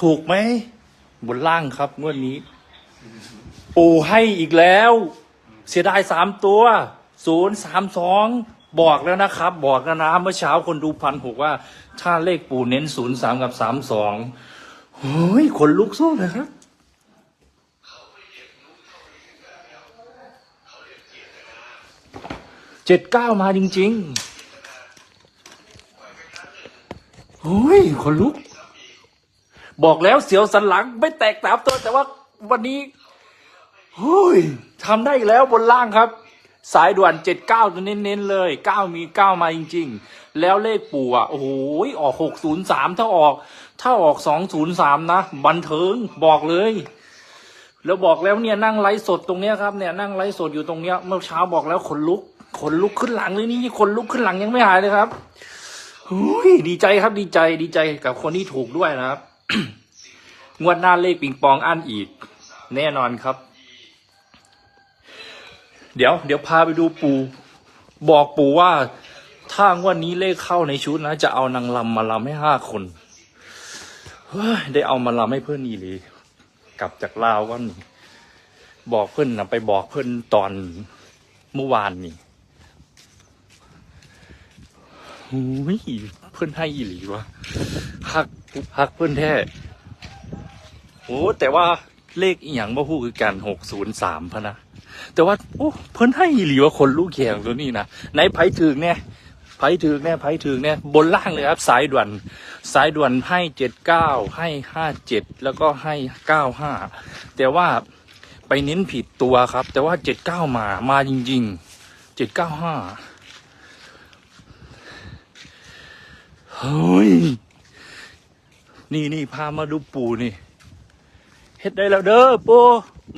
ถูกไหม บนล่างครับงวดนี้ ปู่ให้อีกแล้ว เสียดายสามตัวศูนย์สามสองบอกแล้วนะครับ บอกแล้วนะเมื่อเช้าคนดูพันหกว่า ถ้าเลขปู่เน้นศูนย์สามกับสามสองเฮ้ยขนลุกสู้เลยครับเจ็ดเก้ามาจริงๆโอ้ยขนลุก บอกแล้วเสียวสันหลังไม่แตกสามตัว แต่ว่าวันนี้เฮ้ยทำได้อีกแล้วบนล่างครับ สายด่วนเจ็ดเก้าตัวเน้นๆเลยเก้ามีเก้ามาจริง ๆ แล้วเลขปู่อะโอ้โหออกหกศูนย์สามถ้าออก ถ้าออกสองศูนย์สามนะบันเทิงบอกเลยแล้วบอกแล้วเนี่ยนั่งไลฟ์สดตรงเนี้ยครับเนี่ยนั่งไลฟ์สดอยู่ตรงเนี้ยเมื่อเช้าบอกแล้วขนลุกขนลุกขึ้นหลังเลยนี่ขนลุกขึ้นหลังยังไม่หายเลยครับหุยดีใจครับดีใจดีใจกับคนที่ถูกด้วยนะครับ งวดหน้าเลขปิงปองอันอีก แน่นอนครับ เดี๋ยว เดี๋ยวพาไปดูปู บอกปูว่า ถ้างวดนี้เลขเข้าในชุดนะ จะเอานางลำมาลำให้ห้าคนได้เอามาลำให้เพื่อนอีหลีกลับจากลาวก็นี่บอกเพื่อนนะไปบอกเพื่อนตอนเมื่อวานนี่หูยเพื่อนให้อีหลีวะฮัก ฮักเพื่อนแท้โอ้แต่ว่าเลขอีหยังบ่ฮู้คือกันหกศูนย์สามพะนะแต่ว่าโอ้เพิ่นให้หลีว่าคนลูกแข่งตัวนี้นะไหนไผถึงเนี่ยไผถึงเนี่ยไผถึงเนี่ยบนล่างเลยครับ สายด่วน สายด่วนให้เจ็ดเก้าให้ห้าเจ็ดแล้วก็ให้เก้าห้าแต่ว่าไปเน้นผิดตัวครับ แต่ว่าเจ็ดเก้ามามาจริงๆเจ็ดเก้าห้าเฮ้ย นี่นี่พามาดูปูนี่เฮ็ดได้แล้วเด้อปู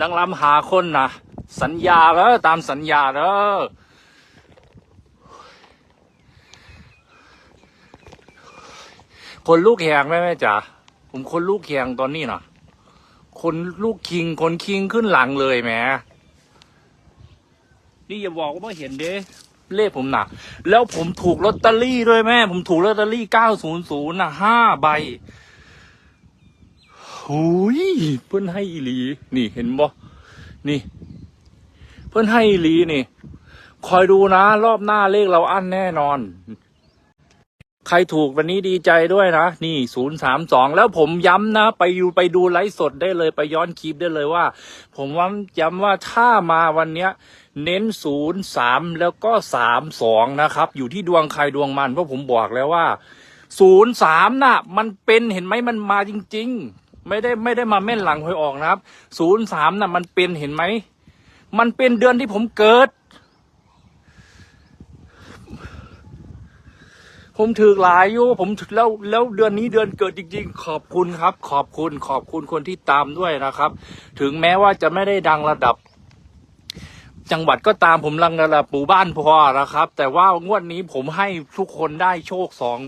นางลำหาคนนะสัญญาแล้วตามสัญญาเด้อคนลูกแหงแม่แม่จ๋าผมคนลูกแหงตอนนี้นะคนลูกคิงคนคิงขึ้นหลังเลยแหมนี่อย่าบอกว่าไม่เห็นเด้เลขผมหนัก แล้วผมถูกลอตเตอรี่ด้วยแม่ ผมถูกลอตเตอรี่เก้าศูนย์ศูนย์นะห้าใบ หุยเพื่อนให้อีหลี นี่เห็นบ่นี่ เพื่อนให้อีหลีนี่ คอยดูนะ รอบหน้าเลขเราอั้นแน่นอน ใครถูกวันนี้ดีใจด้วยนะ นี่ศูนย์สามสองแล้วผมย้ำนะ ไปอยู่ไปดูไลฟ์สดได้เลยไปย้อนคลิปได้เลยว่า ผมว่าย้ำว่าถ้ามาวันเนี้ยเน้นศูนย์สามแล้วก็สามสองนะครับ อยู่ที่ดวงใครดวงมันเพราะผมบอกแล้วว่าศูนย์สามน่ะ มันเป็นเห็นไหมมันมาจริง ๆ ไม่ได้ไม่ได้มาแม่นหลังหวยออกนะครับศูนย์สามน่ะมันเป็นเห็นไหม มันเป็นเดือนที่ผมเกิด ผมถือหลายอยู่ผมแล้วแล้วเดือนนี้เดือนเกิดจริง ๆ ขอบคุณครับ ขอบคุณขอบคุณคนที่ตามด้วยนะครับ ถึงแม้ว่าจะไม่ได้ดังระดับ จังหวัดก็ตามผมรังระดับหมู่บ้านพอนะครับ แต่ว่างวดนี้ผมให้ทุกคนได้โชคสอง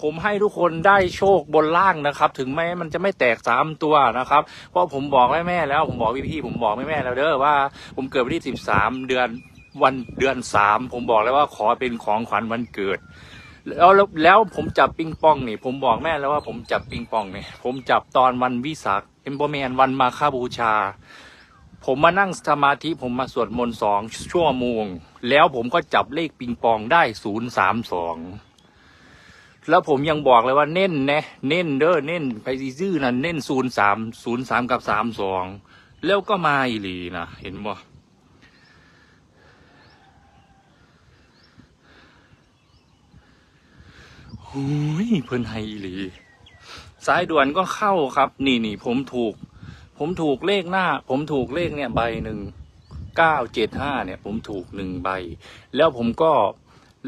ผมให้ทุกคนได้โชคบนล่างนะครับ ถึงแม้มันจะไม่แตกสามตัวนะครับ เพราะผมบอกแม่แม่แล้วผมบอกพี่ๆผมบอกแม่แม่แล้วเด้อว่า ผมเกิดวันที่สิบสามเดือนวันเดือนสามผมบอกแล้วว่าขอเป็นของขวัญวันเกิดแล้วแล้วผมจับปิงปองนี่ ผมบอกแม่แล้วว่าผมจับปิงปองนี่ผมจับตอนวันวิสาขเอ็มโบแมนวันมาฆบูชา ผมมานั่งสมาธิผมมาสวดมนต์สองชั่วโมง แล้วผมก็จับเลขปิงปองได้ศูนย์สามสองแล้วผมยังบอกเลยว่าเน้นนะเน้นเด้อเน้นไปซื่อนะเน้นศูนย์สามศูนย์สามกับสามสองแล้วก็มาอีหลีนะเห็นบ่หุยเพิ่นให้อีหลี สายด่วนก็เข้าครับ นี่นี่ผมถูก ผมถูกเลขหน้า ผมถูกเลขเนี่ยใบหนึ่งเก้าเจ็ดห้าเนี่ย ผมถูกหนึ่งใบ แล้วผมก็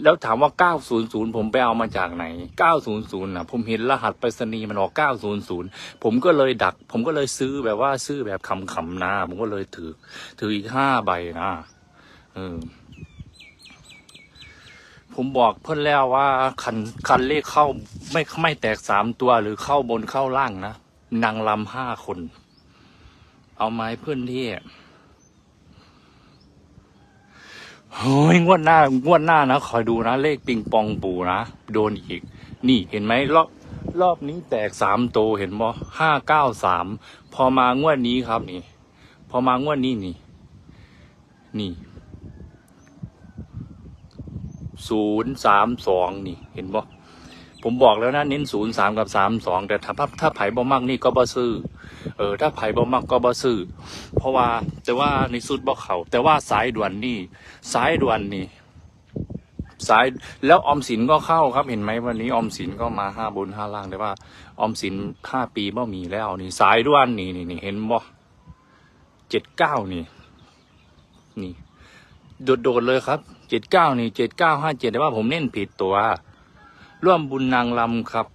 แล้วถามว่าเก้าศูนย์ศูนย์ผมไปเอามาจากไหนเก้าศูนย์ศูนย์นะผมเห็นรหัสไปรษณีย์มันออกเก้าศูนย์ศูนย์ผมก็เลยดัก ผมก็เลยซื้อแบบว่าซื้อแบบคำๆนะ ผมก็เลยถือ ถืออีกห้าใบนะเออผมบอกเพื่อนแล้วว่าคันคันเลขเข้าไม่ไม่แตกสามตัวหรือเข้าบนเข้าล่างนะนางลำห้าคน เอาไม้เพื่อนที่เฮ้ยงวดหน้างวดหน้านะคอยดูนะ เลขปิงปองปูนะโดนอีก นี่เห็นไหมรอบรอบนี้แตกสามโตเห็นบ่ห้าเก้าสามพอมางวดนี้ครับนี่ พอมางวดนี้นี่ นี่ศูนย์สามสองนี่ เห็นบ่ ผมบอกแล้วนะเน้นศูนย์สามกับสามสองแต่ถ้าถ้าไผ่บ่มักนี่ก็บ่ซื้อเออถ้าไผ่บ่มักก็บ่ซื้อเพราะว่าแต่ว่าในสุดบ่เขาแต่ว่าสายด่วนนี่ สายด่วนนี่ สายแล้วออมสินก็เข้าครับเห็นไหมวันนี้ออมสินก็มาห้าบนห้าล่างแต่ว่า ออมสินห้าปีบ่มีแล้วนี่ สายด่วนนี่นี่นี่เห็นบ่เจ็ดเก้านี่ นี่โดดๆเลยครับเจ็ดเก้านี่เจ็ดเก้าห้าเจ็ดแต่ว่าผมเน้นผิดตัว ร่วมบุญนางลำครับ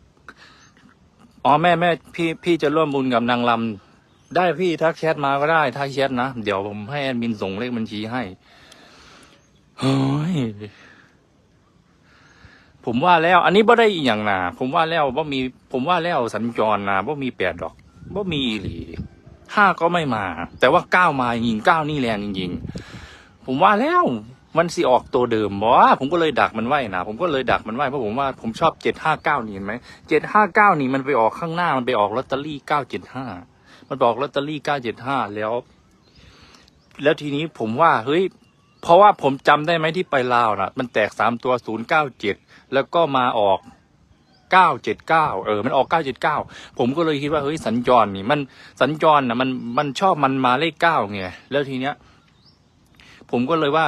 อ๋อแม่แม่พี่พี่จะร่วมบุญกับนางลำได้พี่ทักแชทมาก็ได้ทักแชทนะเดี๋ยวผมให้แอดมินส่งเลขบัญชีให้เฮ้ยผมว่าแล้ว อันนี้บ่ได้อีกอย่างนะผมว่าแล้วว่ามี ผมว่าแล้วสัญจรนะว่ามีแปดดอกว่ามีอีหลีห้าก็ไม่มา แต่ว่าเก้ามาจริงเก้านี่แรงจริงๆผมว่าแล้ว มันสิออกตัวเดิมบอผมก็เลยดักมันไว้นะผมก็เลยดักมันไว้เพราะผมว่าผมชอบเจ็ดห้าเก้านี่เห็นไหมเจ็ดห้าเก้านี่มันไปออกข้างหน้ามันไปออกลอตเตอรี่เก้าเจ็ดห้ามันไปออกลอตเตอรี่เก้าเจ็ดห้าแล้ว แล้วทีนี้ผมว่าเฮ้ยเพราะว่าผมจำได้ไหมที่ไปลาวนะมันแตกสามตัวศูนย์เก้าเจ็ดแล้วก็มาออกเก้าเจ็ดเก้าเออ มันออกเก้าเจ็ดเก้าผมก็เลยคิดว่าเฮ้ยสัญจรนี่ มันสัญจรนะมันมันชอบมันมาเลขเก้าไงแล้วทีเนี้ย ผมก็เลยว่า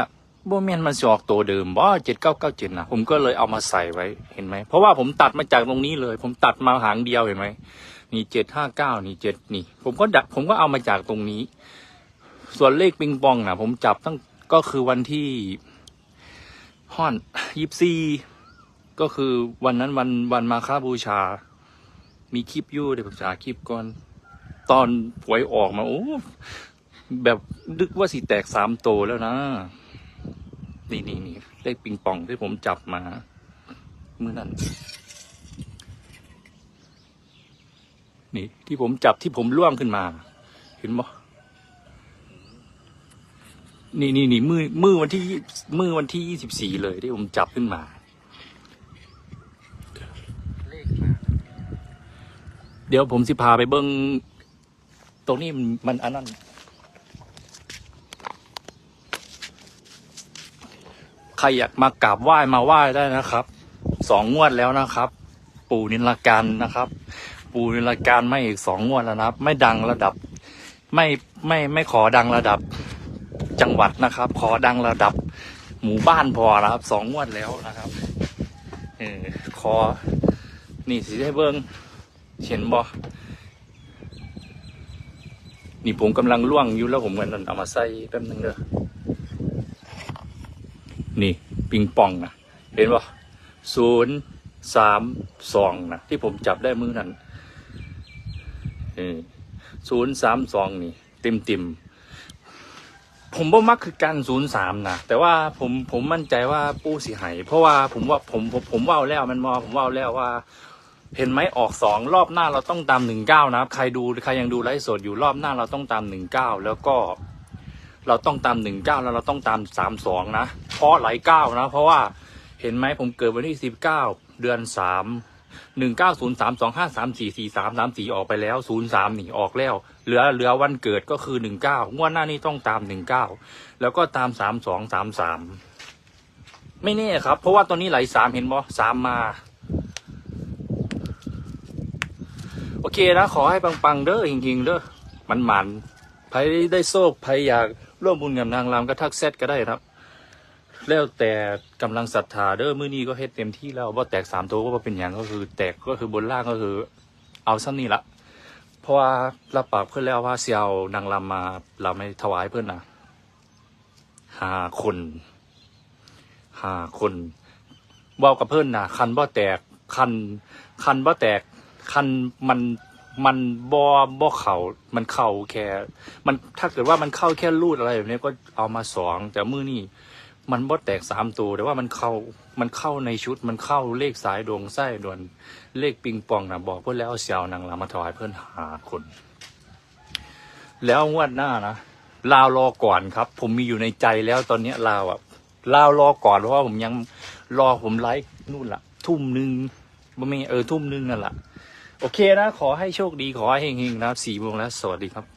โบแมนมันจะออกตัวเดิมบ่เจ็ดเก้าเก้าเจ็ดนะผมก็เลยเอามาใส่ไว้เห็นไหม เพราะว่าผมตัดมาจากตรงนี้เลย ผมตัดมาหางเดียวเห็นไหมนี่เจ็ดห้าเก้านี่เจ็ดนี่ ผมก็ดักผมก็เอามาจากตรงนี้ ส่วนเลขปิงปองนะผมจับตั้งก็คือวันที่ห้อนยิบซีก็คือวันนั้นวันวันมาฆบูชา มีคลิปยู่เดี๋ยวผมจะคลิปก่อน ตอนหวยออกมาโอ้แบบนึกว่าสิแตกสามโตแล้วนะ นี่นี่นี่เลขปิงปองที่ผมจับมาเมื่อนั้นนี่ ที่ผมจับที่ผมล่วงขึ้นมา เห็นบ่นี่นี่นี่มือมือวันที่มือวันที่ยี่สิบสี่เลยที่ผมจับขึ้นมาเดี๋ยวผมสิพาไปเบิ้งตรงนี้มันอันนั้น ใครอยากมากราบไหว้มาไหว้ได้นะครับ สองงวดแล้วนะครับ ปู่นิลการนะครับ ปู่นิลการไม่อีกสองงวดแล้วนะครับ ไม่ดังระดับ ไม่ไม่ไม่ขอดังระดับจังหวัดนะครับ ขอดังระดับ หมู่บ้านพอนะครับสองงวดแล้วนะครับเออขอ นี่สิได้เบิ้งเห็นบ่นี่ผมกำลังล่วงอยู่แล้วผมกันเอามาใส่แป๊บนึงเด้อ ปิงปองนะเห็นบ่ศูนย์สามสองนะที่ผมจับได้มือนั้นศูนย์สามสองนี่เต็มเต็มผมบ่มักคือการศูนย์สามนะแต่ว่าผมผมมั่นใจว่าปู้สิหายเพราะว่าผมว่าผมผมผมว่าแล้วมันมอผมว่าแล้วว่า เห็นไหมออกสองรอบหน้าเราต้องตามหนึ่งเก้านะครับใครดูใครยังดูไลฟ์สดอยู่รอบหน้าเราต้องตามหนึ่งเก้าแล้วก็ เราต้องตามหนึ่งเก้าแล้วเราต้องตามสามสองนะ เพราะหลายเก้านะ เพราะว่าเห็นไหมผมเกิดวันที่สิบเก้าเดือนสามหนึ่งเก้าศูนย์สามสองห้าสามสี่สี่สามสามสี่ออกไปแล้วศูนย์สามหนีออกแล้ว เหลือเหลือวันเกิดก็คือหนึ่งเก้างวดหน้านี้ต้องตามหนึ่งเก้าแล้วก็ตามสามสองสามสามไม่แน่ครับ เพราะว่าตอนนี้ไหลสามเห็นบ่สามมา โอเคนะ ขอให้ปัง ๆ เด้อจริงๆเด้อมันมันใครได้โชคใครอยาก ร่วมบุญกับนางรำก็ทักแซดก็ได้ครับ แล้วแต่กำลังศรัทธาเด้อมื้อนี้ก็เฮ็ดเต็มที่แล้วว่าแตกสามตัวก็บ่เป็นอย่างก็คือ แตกก็คือบนล่างก็คือ เอาซ้ำนี่ละเพราะว่ารับปากเพื่อนแล้วว่าเสียเอานางรำมาเราไม่ถวายเพื่อนนะหาคนหาคนเว้ากับเพื่อนนะคันบ่แตกคันคันบ่แตกคันมัน มันบ่บ่เข่ามันเข่าแค่ มันถ้าเกิดว่ามันเข้าแค่รูดอะไรแบบนี้ก็เอามาสองแต่มือนี่มันบ่แตกสามตัวแต่ว่ามันเข้ามันเข้าในชุดมันเข้าเลขสายดวงไส้ดวนเลขปิงปองนะบอกเพื่อนแล้วเสียวนางลามาถวายเพื่อนหาคน แล้วงวดหน้านะลาวรอก่อนครับ ผมมีอยู่ในใจแล้วตอนเนี้ยลาวอะลาวรอก่อนเพราะว่าผมยังรอผมไลฟ์นู่นละทุ่มหนึ่งบ่ไม่เออทุ่มหนึ่งนั่นแหละ โอเคนะ ขอให้โชคดีขอให้เฮงๆนะครับสี่โมงแล้ว สวัสดีครับ